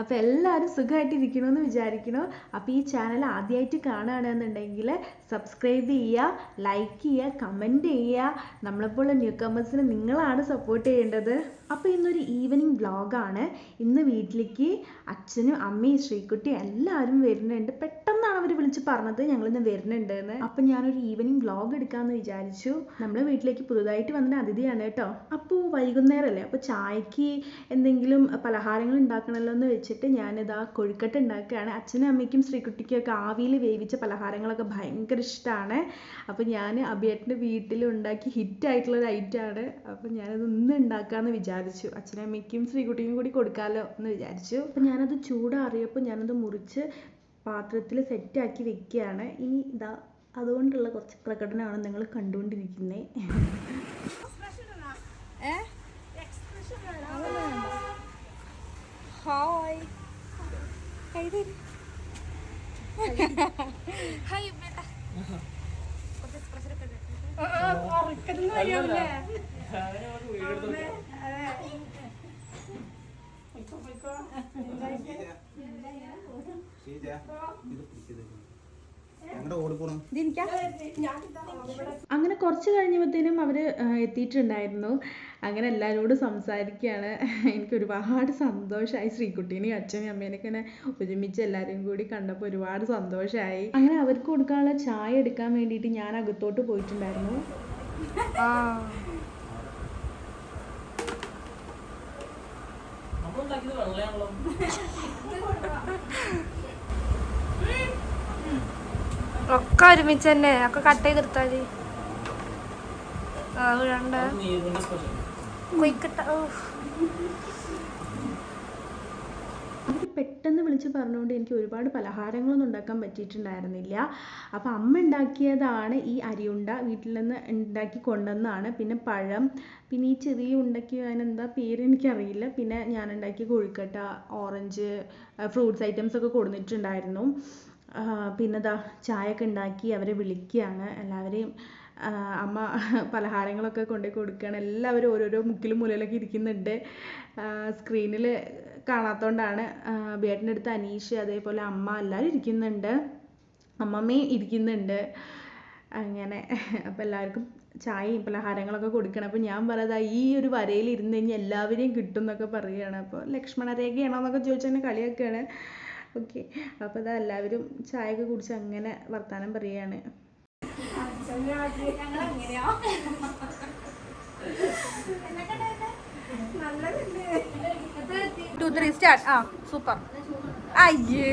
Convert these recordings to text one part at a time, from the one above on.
അപ്പോൾ എല്ലാവരും സുഖമായിട്ടിരിക്കണമെന്ന് വിചാരിക്കണം അപ്പോൾ ഈ ചാനൽ ആദ്യമായിട്ട് കാണുകയാണെന്നുണ്ടെങ്കിൽ സബ്സ്ക്രൈബ് ചെയ്യുക ലൈക്ക് ചെയ്യുക കമന്റ് ചെയ്യുക. നമ്മളെപ്പോലുള്ള ന്യൂ കമേഴ്സിന് നിങ്ങളാണ് സപ്പോർട്ട് ചെയ്യേണ്ടത്. അപ്പോൾ ഇന്നൊരു ഈവനിങ് വ്ളോഗാണ് ഇന്ന് വീട്ടിലേക്ക് അച്ഛനും അമ്മയും ശ്രീകുട്ടിയും എല്ലാവരും വരുന്നുണ്ട്. പെട്ടെന്നാണ് അവർ വിളിച്ച് പറഞ്ഞത് ഞങ്ങളിന്ന് വരുന്നുണ്ട് എന്ന് അപ്പം ഞാനൊരു ഈവനിങ് വ്ളോഗ് എടുക്കാന്ന് വിചാരിച്ചു. നമ്മുടെ വീട്ടിലേക്ക് പുതുതായിട്ട് വന്ന അതിഥിയാണ് കേട്ടോ. അപ്പോൾ വൈകുന്നേരമല്ലേ അപ്പോൾ ചായക്ക് എന്തെങ്കിലും പലഹാരങ്ങൾ ഉണ്ടാക്കണമല്ലോ എന്ന് വെച്ചിട്ട് ഞാനിതാ കൊഴുക്കട്ട ഉണ്ടാക്കുകയാണ്. അച്ഛനും അമ്മയ്ക്കും ശ്രീകുട്ടിക്കും ഒക്കെ ആവിയിൽ വേവിച്ച പലഹാരങ്ങളൊക്കെ ഭയങ്കര ഇഷ്ടമാണ് അപ്പോൾ ഞാൻ അഭിയേട്ടന്റെ വീട്ടിൽ ഉണ്ടാക്കി ഹിറ്റ് ആയിട്ടുള്ള ഒരു ഐറ്റമാണ് അപ്പോൾ ഞാനത് ഇന്ന് ഉണ്ടാക്കാമെന്ന് വിചാരിച്ചു. അച്ഛനും അമ്മയ്ക്കും ശ്രീകുട്ടിക്കും കൂടി കൊടുക്കാമല്ലോ എന്ന് വിചാരിച്ചു. അപ്പോൾ ഞാനത് ചൂടാറിയപ്പോൾ ഞാനത് മുറിച്ച് പാത്രത്തിൽ സെറ്റാക്കി വെക്കുകയാണ്. ഇനി ഇതാ അതുകൊണ്ടുള്ള കുറച്ച് പ്രകടനമാണ് നിങ്ങൾ കണ്ടുകൊണ്ടിരിക്കുന്നത് ഹായ് ഹായ് ബേട്ട ഹായ് ഓടിപ്പോണം അങ്ങനെ കുറച്ച് കഴിഞ്ഞപ്പോഴത്തേനും അവർ എത്തിയിട്ടുണ്ടായിരുന്നു. അങ്ങനെ എല്ലാവരോടും സംസാരിക്കുകയാണ്. എനിക്ക് ഒരുപാട് സന്തോഷമായി ശ്രീകുട്ടീനെയും അച്ഛനെയും അമ്മേനെയൊക്കെ ഇങ്ങനെ ഒരുമിച്ച് എല്ലാവരെയും കൂടി കണ്ടപ്പോൾ ഒരുപാട് സന്തോഷമായി. അങ്ങനെ അവർക്ക് കൊടുക്കാനുള്ള ചായ എടുക്കാൻ വേണ്ടിയിട്ട് ഞാൻ അകത്തോട്ട് പോയിട്ടുണ്ടായിരുന്നു. ഒക്കെ ഒരുമിച്ച് തന്നെ. ഒക്കെ കട്ട് ചെയ്തെടുത്താൽ മതി. ആ വിടണ്ട കുയിക്കട്ട ഓ പെട്ടെന്ന് വിളിച്ച് പറഞ്ഞുകൊണ്ട് എനിക്ക് ഒരുപാട് പലഹാരങ്ങളൊന്നും ഉണ്ടാക്കാൻ പറ്റിയിട്ടുണ്ടായിരുന്നില്ല. അപ്പോൾ അമ്മ ഉണ്ടാക്കിയതാണ് ഈ അരിയുണ്ട വീട്ടിൽ നിന്ന് ഉണ്ടാക്കി കൊണ്ടുവന്നതാണ്. പിന്നെ പഴം പിന്നെ ഈ ചെറിയ ഉണ്ടയ്ക്ക് അതിനെന്താ പേര് എനിക്കറിയില്ല. പിന്നെ ഞാൻ ഉണ്ടാക്കിയ കൊഴുക്കട്ട ഓറഞ്ച് ഫ്രൂട്ട്സ് ഐറ്റംസ് ഒക്കെ കൊടുത്തിട്ടുണ്ടായിരുന്നു. പിന്നെ ദാ ചായയൊക്കെ ഉണ്ടാക്കി അവരെ വിളിക്കുകയാണ്. എല്ലാവരെയും അമ്മ പലഹാരങ്ങളൊക്കെ കൊണ്ടുപോയി കൊടുക്കുകയാണ്. എല്ലാവരും ഓരോരോ മുക്കിലും മൂലയിലൊക്കെ ഇരിക്കുന്നുണ്ട്. സ്ക്രീനിൽ കാണാത്തതുകൊണ്ടാണ് ബേട്ടന്റെ അടുത്ത് അനീഷ് അതേപോലെ അമ്മ എല്ലാവരും ഇരിക്കുന്നുണ്ട്. അമ്മമ്മയും ഇരിക്കുന്നുണ്ട്. അങ്ങനെ അപ്പോൾ എല്ലാവർക്കും ചായയും പലഹാരങ്ങളൊക്കെ കൊടുക്കണം അപ്പോൾ ഞാൻ പറയാതാ ഈ ഒരു വരയിൽ ഇരുന്ന് കഴിഞ്ഞാൽ എല്ലാവരെയും കിട്ടും എന്നൊക്കെ പറയുകയാണ്. അപ്പോൾ ലക്ഷ്മണ രേഖയാണോ എന്നൊക്കെ ചോദിച്ചാൽ കളിയൊക്കെയാണ് ഓക്കെ. അപ്പോൾ ഇതാ എല്ലാവരും ചായയൊക്കെ കുടിച്ച് അങ്ങനെ വർത്താനം പറയുകയാണ് ടു ത്രീ സ്റ്റാർട്ട് ആ സൂപ്പർ അയ്യേ.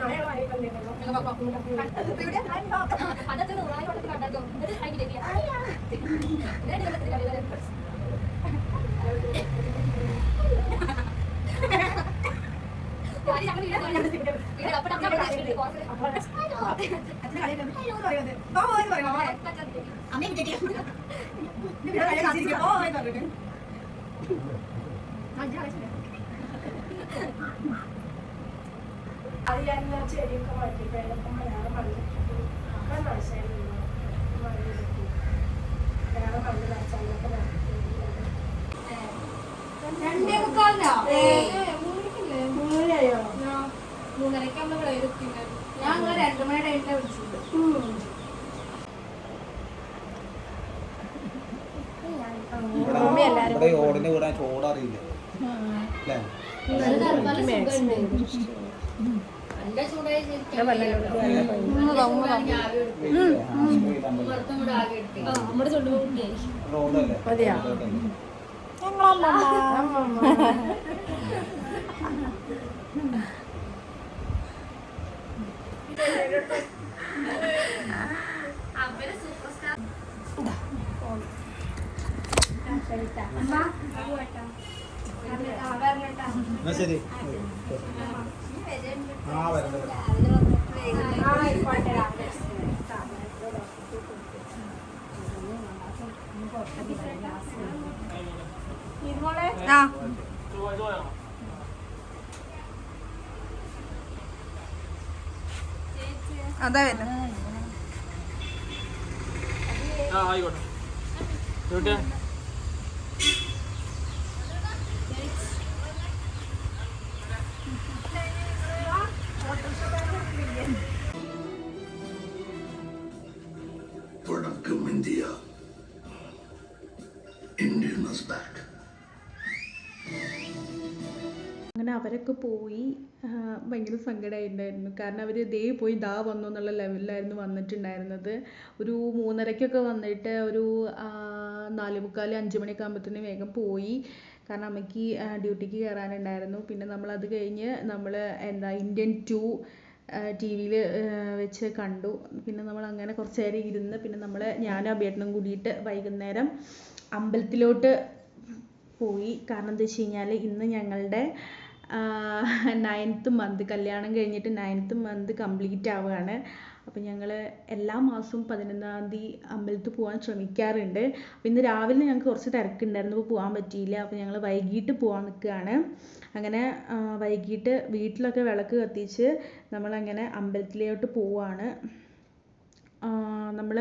അമ്മ രണ്ടേ മുക്കാലിനോ? മൂന്നരക്ക് നമ്മൾ ഞാൻ അങ്ങനെ രണ്ടു മണിയുടെ കഴിഞ്ഞിട്ട് വിളിച്ചത്. ഇവിടെ ഇവിടെ ഈ ഓടിന്റെ കൂടെ ചോടറിയില്ല? അല്ലേ? റോഡല്ലേ അവർ സൂപ്പർ സ്റ്റാർ. എന്നാ ശരി. ആ വരണ്ട. ആ. അതാ വരുന്നത് ആ ആയിക്കോട്ടെ. Is back. അങ്ങനെ അവരൊക്കെ പോയി ഭയങ്കര സങ്കടമായിട്ടുണ്ടായിരുന്നു കാരണം അവർ ദേ പോയി ദാ വന്നു എന്നുള്ള ലെവലിലായിരുന്നു വന്നിട്ടുണ്ടായിരുന്നത്. ഒരു മൂന്നരയ്ക്കൊക്കെ വന്നിട്ട് ഒരു നാലേ മുക്കാൽ അഞ്ച് മണിയൊക്കെ ആകുമ്പോഴത്തേന് വേഗം പോയി. കാരണം അമ്മയ്ക്ക് ഡ്യൂട്ടിക്ക് കയറാനുണ്ടായിരുന്നു പിന്നെ നമ്മൾ അത് കഴിഞ്ഞ് നമ്മൾ എന്താ ഇന്ത്യൻ ടു ടി വിയിൽ വെച്ച് കണ്ടു. പിന്നെ നമ്മൾ അങ്ങനെ കുറച്ച് നേരം ഇരുന്ന് പിന്നെ നമ്മൾ ഞാനും അഭ്യർത്ഥനം കൂടിയിട്ട് വൈകുന്നേരം അമ്പലത്തിലോട്ട് പോയി. കാരണം എന്താ വെച്ച് കഴിഞ്ഞാൽ ഇന്ന് ഞങ്ങളുടെ നയൻത്ത് മന്ത് കല്യാണം കഴിഞ്ഞിട്ട് നയൻത്ത് മന്ത് കംപ്ലീറ്റ് ആവുകയാണ്. അപ്പോൾ ഞങ്ങൾ എല്ലാ മാസവും പതിനൊന്നാം തീയതി അമ്പലത്തിൽ പോകാൻ ശ്രമിക്കാറുണ്ട്. അപ്പോൾ ഇന്ന് രാവിലെ ഞങ്ങൾക്ക് കുറച്ച് തിരക്കുണ്ടായിരുന്നു. അപ്പോൾ പോകാൻ പറ്റിയില്ല. അപ്പോൾ ഞങ്ങൾ വൈകിട്ട് പോകാൻ നിൽക്കുകയാണ്. അങ്ങനെ വൈകിട്ട് വീട്ടിലൊക്കെ വിളക്ക് കത്തിച്ച് നമ്മളങ്ങനെ അമ്പലത്തിലോട്ട് പോവാണ്. നമ്മൾ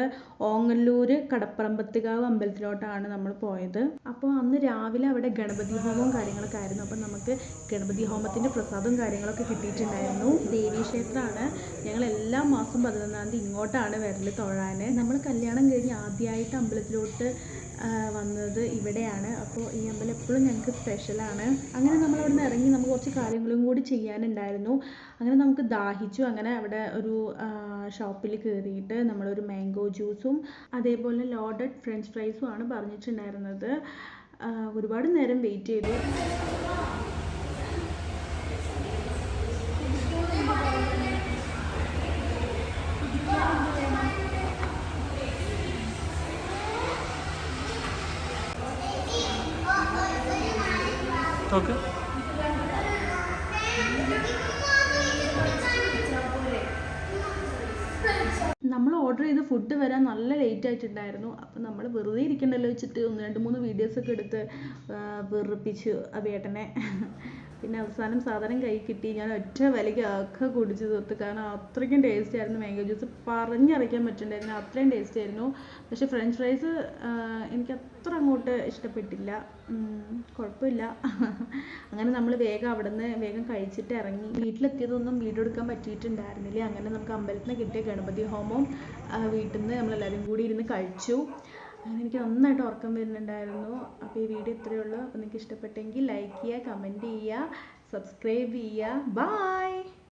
ഓങ്ങല്ലൂർ കടപ്പറമ്പത്തുകാവ് അമ്പലത്തിലോട്ടാണ് നമ്മൾ പോയത്. അപ്പോൾ അന്ന് രാവിലെ അവിടെ ഗണപതി ഹോമവും കാര്യങ്ങളൊക്കെ ആയിരുന്നു. അപ്പോൾ നമുക്ക് ഗണപതി ഹോമത്തിന്റെ പ്രസാദവും കാര്യങ്ങളൊക്കെ കിട്ടിയിട്ടുണ്ടായിരുന്നു. ദേവീക്ഷേത്രമാണ്. ഞങ്ങൾ എല്ലാ മാസം പതിനൊന്നാം തീയതി ഇങ്ങോട്ടാണ് വരൽ തൊഴാൻ നമ്മൾ കല്യാണം കഴിഞ്ഞ് ആദ്യമായിട്ട് അമ്പലത്തിലോട്ട് വന്നത് ഇവിടെയാണ്. അപ്പോൾ ഈ അമ്പലം എപ്പോഴും ഞങ്ങൾക്ക് സ്പെഷ്യലാണ് അങ്ങനെ നമ്മൾ അവിടെ നിന്ന് ഇറങ്ങി നമുക്ക് കുറച്ച് കാര്യങ്ങളും കൂടി ചെയ്യാനുണ്ടായിരുന്നു. അങ്ങനെ നമുക്ക് ദാഹിച്ചു. അങ്ങനെ അവിടെ ഒരു ഷോപ്പിൽ കയറിയിട്ട് നമ്മളൊരു മാംഗോ ജ്യൂസും അതേപോലെ ലോഡഡ് ഫ്രഞ്ച് ഫ്രൈസും ആണ് പറഞ്ഞിട്ടുണ്ടായിരുന്നത്. ഒരുപാട് നേരം വെയിറ്റ് ചെയ്തു. ഓർഡർ ചെയ്ത ഫുഡ് വരാൻ നല്ല ലേറ്റ് ആയിട്ടുണ്ടായിരുന്നു. അപ്പോൾ നമ്മൾ വെറുതെ ഇരിക്കണ്ടല്ലോ വെച്ചിട്ട് ഒന്ന് രണ്ട് മൂന്ന് വീഡിയോസ് ഒക്കെ എടുത്ത് വെറുപ്പിച്ചു അഭിയേട്ടനെ പിന്നെ അവസാനം സാധനം കൈ കിട്ടി. ഞാൻ ഒറ്റ വിലയ്ക്ക് ഒക്കെ കുടിച്ച് തീർത്തു. കാരണം അത്രയ്ക്കും ടേസ്റ്റ് ആയിരുന്നു മാംഗോ ജ്യൂസ് പറഞ്ഞറിയിക്കാൻ പറ്റുന്നുണ്ടായിരുന്നു അത്രയും ടേസ്റ്റ് ആയിരുന്നു. പക്ഷെ ഫ്രഞ്ച് ഫ്രൈസ് എനിക്ക് അത്ര അങ്ങോട്ട് ഇഷ്ടപ്പെട്ടില്ല. കുഴപ്പമില്ല. അങ്ങനെ നമ്മൾ വേഗം അവിടെ നിന്ന് വേഗം കഴിച്ചിട്ട് ഇറങ്ങി. വീട്ടിലെത്തിയതൊന്നും വീഡിയോ എടുക്കാൻ പറ്റിയിട്ടുണ്ടായിരുന്നില്ല. അങ്ങനെ നമുക്ക് അമ്പലത്തിൽ നിന്ന് കിട്ടിയ ഗണപതി ഹോമം വീട്ടിൽ നിന്ന് നമ്മളെല്ലാവരും കൂടി ഇരുന്ന് കഴിച്ചു. അങ്ങനെ എനിക്ക് നന്നായിട്ട് ഉറക്കം വരുന്നുണ്ടായിരുന്നു. അപ്പോൾ ഈ വീഡിയോ ഇത്രയേ ഉള്ളൂ. അപ്പോൾ നിങ്ങൾക്ക് ഇഷ്ടപ്പെട്ടെങ്കിൽ ലൈക്ക് ചെയ്യുക കമന്റ് ചെയ്യുക സബ്സ്ക്രൈബ് ചെയ്യുക. ബൈ